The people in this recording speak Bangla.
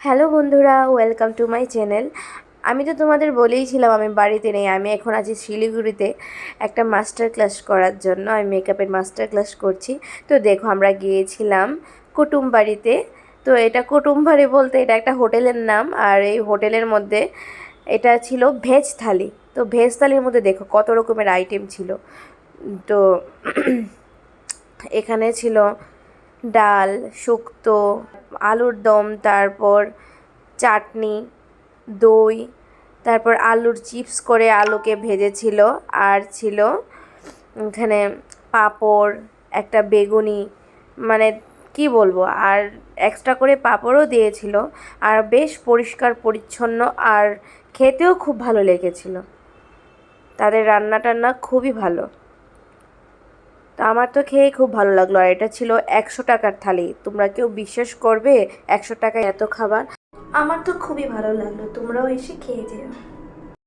হ্যালো বন্ধুরা, ওয়েলকাম টু মাই চ্যানেল। আমি তো তোমাদের বলেইছিলাম আমি বাড়িতে নেই, আমি এখন আছি শিলিগুড়িতে একটা মাস্টার ক্লাস করার জন্য। আমি মেকআপের মাস্টার ক্লাস করছি। তো দেখো, আমরা গিয়েছিলাম কুটুম বাড়িতে তো এটা কুটুম বাড়ি বলতে এটা একটা হোটেলের নাম, আর এই হোটেলের মধ্যে এটা ছিল ভেজ থালি। তো ভেজ থালির মধ্যে দেখো কত রকমের আইটেম ছিল। তো এখানে ছিল ডাল, শুক্তো, আলুর দম, তারপর চাটনি, দই, তারপর আলুর চিপস করে আলুকে ভেজেছিল আর ছিল এখানে পাঁপড়, একটা বেগুনি মানে কি বলব, আর এক্সট্রা করে পাঁপড়ও দিয়েছিল। আর বেশ পরিষ্কার, পরিচ্ছন্ন আর খেতেও খুব ভালো লেগেছিল। তাদের রান্না টান্না খুবই ভালো। তো আমার তো খেয়ে খুব ভালো লাগল। আর এটা ছিল একশো টাকার থালি। তোমরা কেউ বিশ্বাস করবে? একশো টাকায় এত খাবার? আমার তো খুবই ভালো লাগল। তোমরাও এসে খেয়ে যেও।